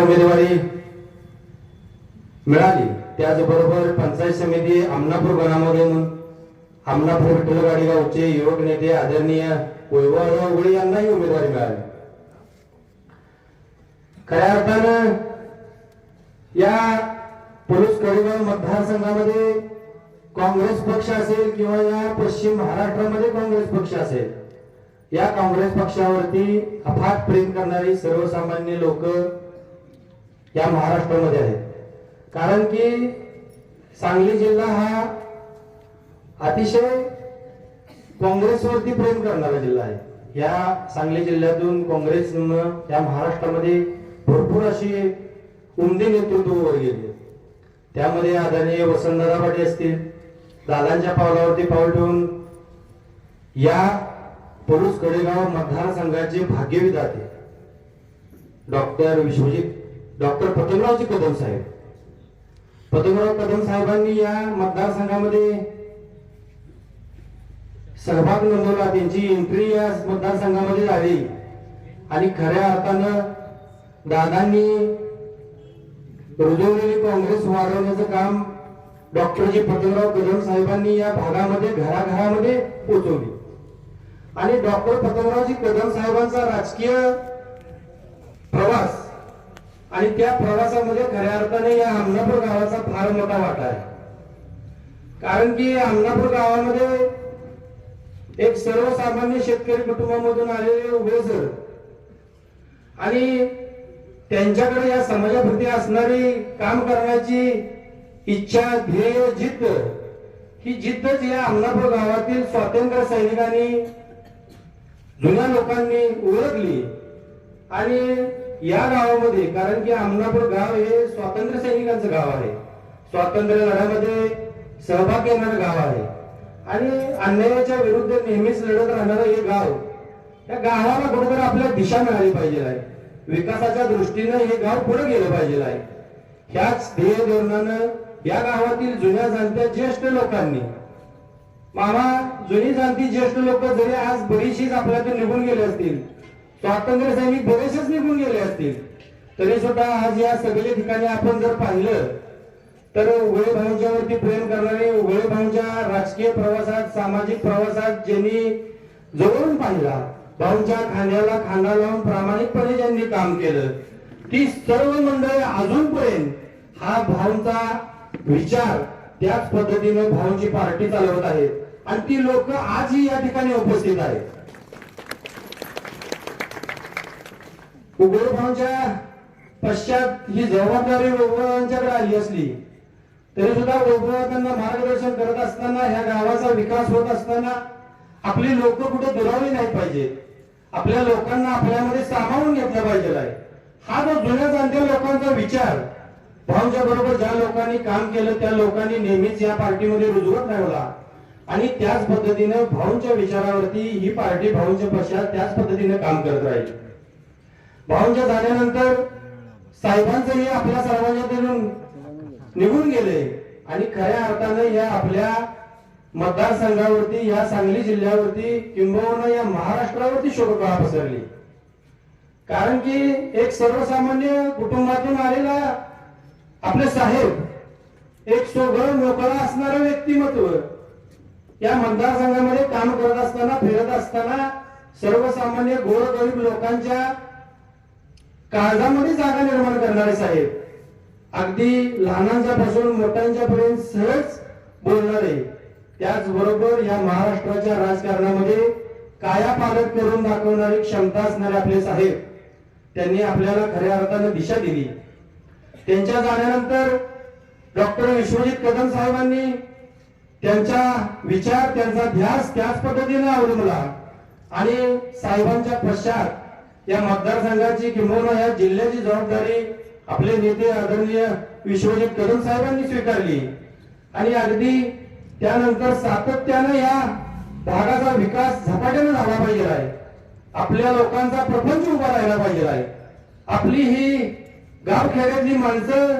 उमेदवारी मिळाली. त्याचबरोबर पंचायत समिती आमनापूर गणामधून आमनापूर विठ्ठलवाडी गावचे युवक नेते आदरणीय वैभवराव उगळे यांनाही उमेदवारी मिळाली. खऱ्या अर्थानं या पोलीस कडेगाव मतदारसंघामध्ये काँग्रेस पक्ष असेल किंवा या पश्चिम महाराष्ट्रामध्ये काँग्रेस पक्ष असेल या काँग्रेस पक्षावरती अफाट प्रेम करणारी सर्वसामान्य लोक या महाराष्ट्रामध्ये आहेत कारण की सांगली जिल्हा हा अतिशय काँग्रेसवरती प्रेम करणारा जिल्हा आहे. या सांगली जिल्ह्यातून काँग्रेसनं या महाराष्ट्रामध्ये भरपूर अशी उमदी नेतृत्व वर गेली त्यामध्ये आदरणीय वसंतदादा पाटील असतील दादांच्या पावलावरती पाऊल ठेवून या पलूस कडेगाव मतदारसंघाचे भाग्यविधाते डॉक्टर विश्वजित डॉक्टर पतंगरावजी कदम साहेब. पतंगराव कदम साहेबांनी या मतदारसंघामध्ये सहभाग नोंदवला. त्यांची एंट्री या मतदारसंघामध्ये झाली. आणि खऱ्या अर्थानं दादांनी रुजवलेली काँग्रेस वाढवण्याचं काम डॉक्टरजी पतंगराव कदम साहेबांनी या भागामध्ये घराघरामध्ये पोचवली. आणि डॉक्टर पतंगरावजी कदम साहेबांचा राजकीय आणि त्या प्रवासामध्ये खऱ्या अर्थाने या आमनापूर गावाचा फार मोठा वाटा आहे. कारण की आमनापूर गावामध्ये एक सर्वसामान्य शेतकरी कुटुंबामधून आलेले उभे सर आणि त्यांच्याकडे या समाजाप्रती असणारी काम करण्याची इच्छा ध्येय जिद्द ही जिद्दच या अमनापूर गावातील स्वातंत्र्य सैनिकांनी जुन्या लोकांनी ओळखली आणि या गावामध्ये कारण की आमनापूर गाव हे स्वातंत्र्य सैनिकांचं गाव आहे. स्वातंत्र्य लढ्यामध्ये सहभाग घेणारं गाव आहे. आणि अन्यायाच्या विरुद्ध नेहमीच लढत राहणारं हे गाव या गावाला कुठेतरी आपल्या दिशा मिळाली पाहिजे आहे. विकासाच्या दृष्टीनं हे गाव पुढे गेलं पाहिजे आहे. ह्याच ध्येय धोरणानं या गावातील जुन्या जाणत्या ज्येष्ठ लोकांनी मामा जुनी जाणती ज्येष्ठ लोक जरी आज बरीचशीच आपल्यातून निघून गेले असतील स्वातंत्र्य सैनिक बरेचसेच निघून गेले असतील. तरी सुद्धा आज या सगळ्या ठिकाणी आपण जर पाहिलं तर उघळे भाऊंच्या वरती प्रेम करणारे उघळे भाऊंच्या राजकीय प्रवासात सामाजिक प्रवासात ज्यांनी जवळून पाहिला भाऊंच्या खांद्याला खांदा लावून प्रामाणिकपणे ज्यांनी काम केलं ती सर्व मंडळी अजूनपर्यंत हा भाऊंचा विचार त्याच पद्धतीने भाऊंची पार्टी चालवत आहेत. आणि ती लोक आजही या ठिकाणी उपस्थित आहेत. उघड पश्चात ही जबाबदारी वैभवांच्याकडे आली असली तरी सुद्धा वैभव त्यांना मार्गदर्शन करत असताना ह्या गावाचा विकास होत असताना आपली लोक कुठे दुरावली नाही पाहिजेत. आपल्या लोकांना आपल्यामध्ये सामावून घेतलं पाहिजे आहे. हा जो जुन्या जाणत्या लोकांचा विचार भाऊंच्या बरोबर ज्या लोकांनी काम केलं त्या लोकांनी नेहमीच या पार्टीमध्ये रुजवत ठेवला आणि त्याच पद्धतीने भाऊंच्या विचारावरती ही पार्टी भाऊंच्या पश्चात त्याच पद्धतीने काम करत राहील. भाऊंच्या झाल्यानंतर साहेबांचंही आपल्या सर्वांच्यातून निघून गेले. आणि खऱ्या अर्थानं या आपल्या मतदारसंघावरती या सांगली जिल्ह्यावरती किंबहुना या महाराष्ट्रावरती शोककळा पसरली. कारण की एक सर्वसामान्य कुटुंबातून आलेला आपले साहेब एक सोगळ मोकळा असणारं व्यक्तिमत्व या मतदारसंघामध्ये काम करत असताना फिरत असताना सर्वसामान्य गोरगरीब लोकांच्या काळजामध्ये जागा निर्माण करणारे साहेब. अगदी लहानांच्या पासून मोठ्यांच्या पर्यंत सहज बोलणारे. त्याचबरोबर या महाराष्ट्राच्या राजकारणामध्ये काया पालट करून दाखवणारी क्षमता असणारे आपले साहेब. त्यांनी आपल्याला खऱ्या अर्थानं दिशा दिली. त्यांच्या जाण्यानंतर डॉक्टर विश्वजित कदम साहेबांनी त्यांचा विचार त्यांचा ध्यास त्याच पद्धतीने अवलंबला आणि साहेबांच्या पश्चात या मतदारसंघाची किंबहुना या जिल्ह्याची जबाबदारी आपले नेते आदरणीय विश्वजित कदम साहेबांनी स्वीकारली. आणि अगदी त्यानंतर सातत्यानं या भागाचा विकास झपाट्याने झाला पाहिजे आहे. आपल्या लोकांचा प्रपंच उभा राहिला पाहिजे आहे. आपली ही गावखेड्यातली माणसं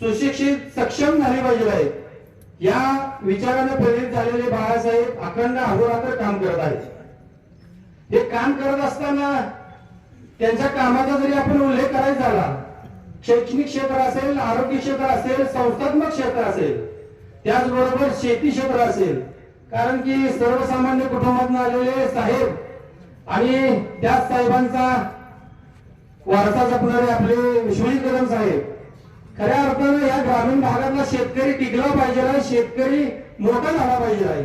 सुशिक्षित सक्षम झाली पाहिजे आहेत. या विचाराने प्रेरित झालेले बाळासाहेब अखंड अहोरात्र काम करत आहेत. हे काम करत असताना त्यांच्या कामाचा जरी आपण उल्लेख करायचा झाला शैक्षणिक क्षेत्र असेल आरोग्य क्षेत्र असेल संस्थात्मक क्षेत्र असेल त्याचबरोबर शेती क्षेत्र असेल कारण की सर्वसामान्य कुटुंबातून आलेले साहेब आणि त्याच साहेबांचा वारसा जपणारे आपले विश्वजित कदम साहेब खऱ्या अर्थानं या ग्रामीण भागातला शेतकरी टिकला पाहिजे आहे शेतकरी मोठा झाला पाहिजे आहे.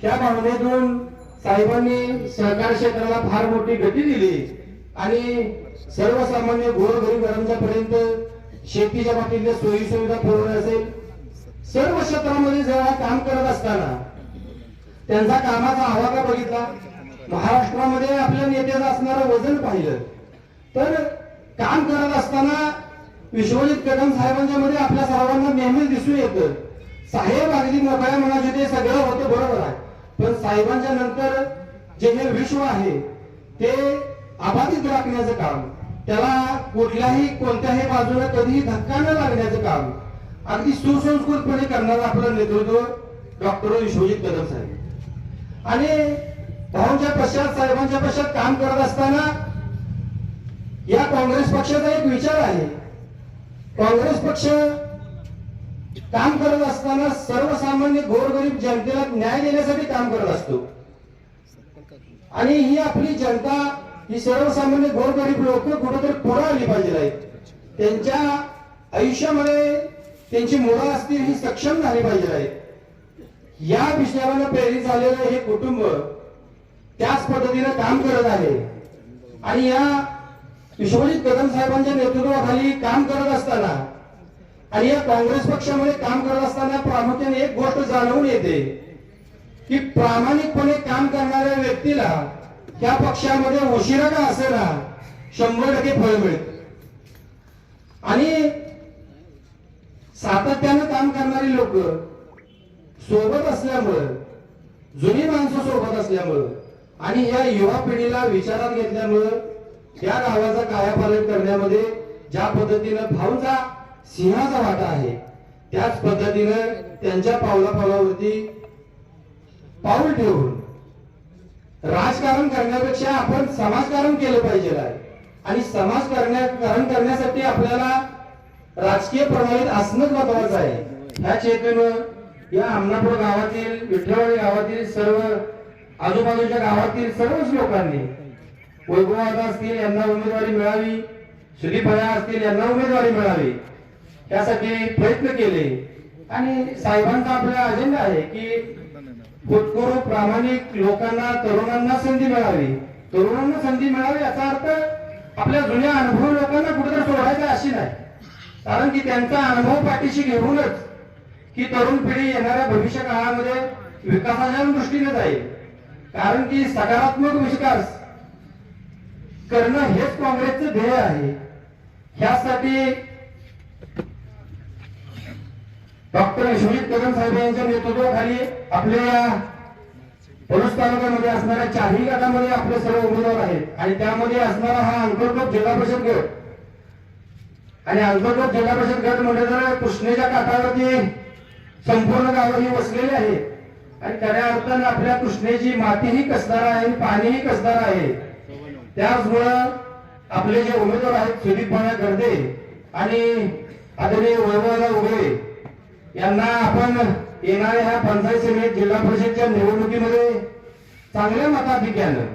ह्या भावनेतून साहेबांनी सहकार क्षेत्राला फार मोठी गती दिली. आणि सर्वसामान्य गोरगरीबांच्या पर्यंत शेतीच्या बाबतीतल्या सोयी सुविधा पुरवणे असेल. सर्व क्षेत्रामध्ये जेव्हा काम करत असताना त्यांचा कामाचा आवाका बघितला महाराष्ट्रामध्ये आपल्या नेत्याचं असणारं वजन पाहिलं तर काम करत असताना विश्वजित कदम साहेबांच्या मध्ये आपल्या सर्वांना नेहमीच दिसून येतं. साहेब अगदी मोकळ्या मनाचे ते सगळं होतं बरोबर आहे पण साहेबांच्या नंतर जे हे विश्व आहे ते अबाधित राखण्याचं काम त्याला कुठल्याही कोणत्याही बाजूला कधीही धक्का न लागण्याचं काम अगदी सुसंस्कृतपणे करणारं आपलं नेतृत्व डॉक्टर विश्वजित कदम साहेब. आणि भाऊंच्या पश्चात साहेबांच्या पश्चात काम करत असताना या काँग्रेस पक्षाचा एक विचार आहे. काँग्रेस पक्ष काम करत असताना सर्वसामान्य गोरगरीब जनतेला न्याय देण्यासाठी काम करत असतो. आणि ही आपली जनता ही सर्वसामान्य गोरगरीब लोक कुठेतरी पुढे आली पाहिजे त्यांच्या आयुष्यामध्ये त्यांची मुलं असतील ही सक्षम झाली पाहिजे आहेत. या विषयाला प्रेरित झालेलं हे कुटुंब त्याच पद्धतीने काम करत आहे. आणि या विश्वजित कदम साहेबांच्या नेतृत्वाखाली काम करत असताना आणि या काँग्रेस पक्षामध्ये काम करत असताना प्रामुख्याने एक गोष्ट जाणवून येते की प्रामाणिकपणे काम करणाऱ्या व्यक्तीला त्या पक्षामध्ये उशिरा का असेना? शंभर टक्के फळ मिळत आणि सातत्यानं काम करणारी लोक सोबत असल्यामुळं जुनी माणसं सोबत असल्यामुळं आणि या युवा पिढीला विचारात घेतल्यामुळं या गावाचा कायापालट करण्यामध्ये ज्या पद्धतीनं भाऊचा सिंहाचा वाटा आहे त्याच पद्धतीनं त्यांच्या पावला पावलावरती पाऊल ठेवून राजकारण करण्यापेक्षा आपण समाजकारण केलं पाहिजे. आहे आणि समाजकारण करण्यासाठी आपल्याला राजकीय प्रणालीत असणंच महत्वाचं आहे. ह्या चेतून या आमनापूर गावातील विठ्ठलवाडी गावातील सर्व आजूबाजूच्या गावातील सर्वच लोकांनी वैभवादा असतील यांना उमेदवारी मिळावी सुदीप असतील यांना उमेदवारी मिळावी. त्यासाठी प्रयत्न केले. आणि साहेबांचा आपला अजेंडा आहे की होतकरू प्रामाणिक लोकांना तरुणांना संधी मिळावी. तरुणांना संधी मिळावी याचा अर्थ आपल्या जुन्या अनुभव लोकांना कुठेतरी सोडायचा अशी नाही. कारण की त्यांचा अनुभव पाठीशी घेऊनच की तरुण पिढी येणाऱ्या भविष्य काळामध्ये विकासाच्या दृष्टीने जाईल. कारण की सकारात्मक विकास करणं हेच काँग्रेसचं ध्येय आहे. ह्यासाठी डॉक्टर विश्वजित कदम साहेब यांच्या नेतृत्वाखाली आपल्या या तालुक्यामध्ये असणाऱ्या चारही गटामध्ये आपले सर्व उमेदवार आहेत. आणि त्यामध्ये असणारा हा अंतर्गत जिल्हा परिषद गट. आणि अंतर्गत जिल्हा परिषद गट म्हणजे तर कृष्णेच्या काठावरती संपूर्ण गावं ही वसलेली आहे आणि खऱ्या अर्थानं आपल्या कृष्णेची मातीही कसणार आहे आणि पाणीही कसणार आहे. त्याचमुळं आपले जे उमेदवार आहेत सुदीप भाया गर्दे आणि आदरणीय वैभवला उभे यांना आपण येणाऱ्या ह्या पंचायत समिती जिल्हा परिषदच्या निवडणुकीमध्ये चांगल्या मताधिक्यानं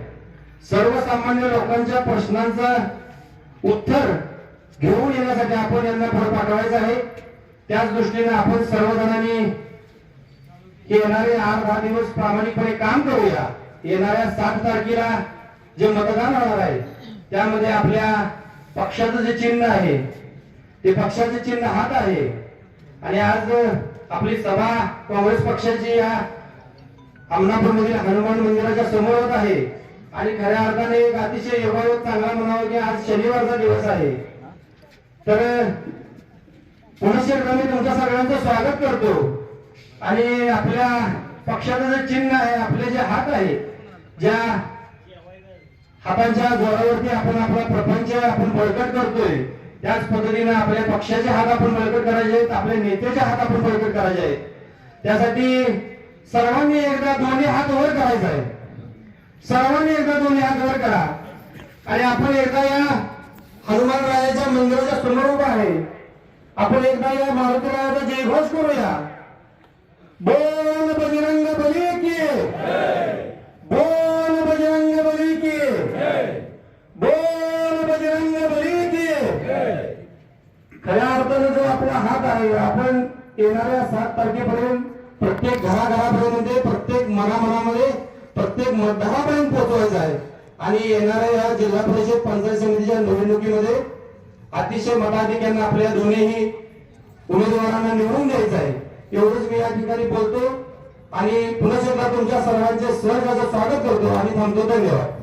सर्वसामान्य लोकांच्या प्रश्नांचं उत्तर घेऊन येण्यासाठी आपण यांना पुढे पाठवायचं आहे. त्याच दृष्टीने आपण सर्वजणांनी येणारे आठ दहा दिवस प्रामाणिकपणे काम करूया. येणाऱ्या सात तारखेला जे मतदान होणार आहे त्यामध्ये आपल्या पक्षाचं जे चिन्ह आहे ते पक्षाचे चिन्ह हात आहे. आणि आज आपली सभा काँग्रेस पक्षाची या अमनापूरमधील हनुमान मंदिराच्या समोर होत आहे. आणि खऱ्या अर्थाने एक अतिशय योगायोग चांगला म्हणावं की आज शनिवारचा दिवस आहे. तर पुनश्च मी तुमच्या सगळ्यांचं स्वागत करतो. आणि आपल्या पक्षाचं जे चिन्ह आहे आपले जे हात आहे ज्या हातांच्या जोरावरती आपण आपला प्रपंच आपण बळकट करतोय. त्याच पद्धतीने आपल्या पक्षाचे हात आपण बळकट करायचे आहेत आपल्या नेत्याचे हात आपण बळकट करायचे आहेत. त्यासाठी सर्वांनी एकदा दोन्ही हात वर करायचा आहे. सर्वांनी एकदा दोन्ही हात वर करा. आणि आपण एकदा या हनुमानरायाच्या मंदिराच्या समोर उभा आहे. आपण एकदा या मारुतीरायाचा जयघोष करूया. बोल बजरंग बली की बोल बजरंग बली की बोल बजरंग बली की खऱ्या अर्थानं जो आपला हात आहे. आपण येणाऱ्या सात तारखेपर्यंत प्रत्येक घराघरापर्यंत प्रत्येक मनामनामध्ये प्रत्येक मतदारापर्यंत पोहोचवायचं आहे. आणि येणाऱ्या या जिल्हा परिषद पंचायत समितीच्या निवडणुकीमध्ये अतिशय मताधिक्यांना आपल्या दोन्हीही उमेदवारांना निवडून द्यायचं आहे. एवढंच मी या ठिकाणी बोलतो. आणि पुन्हा एकदा तुमच्या सर्वांचे सहर्ष स्वागत करतो. आणि थांबतो. धन्यवाद.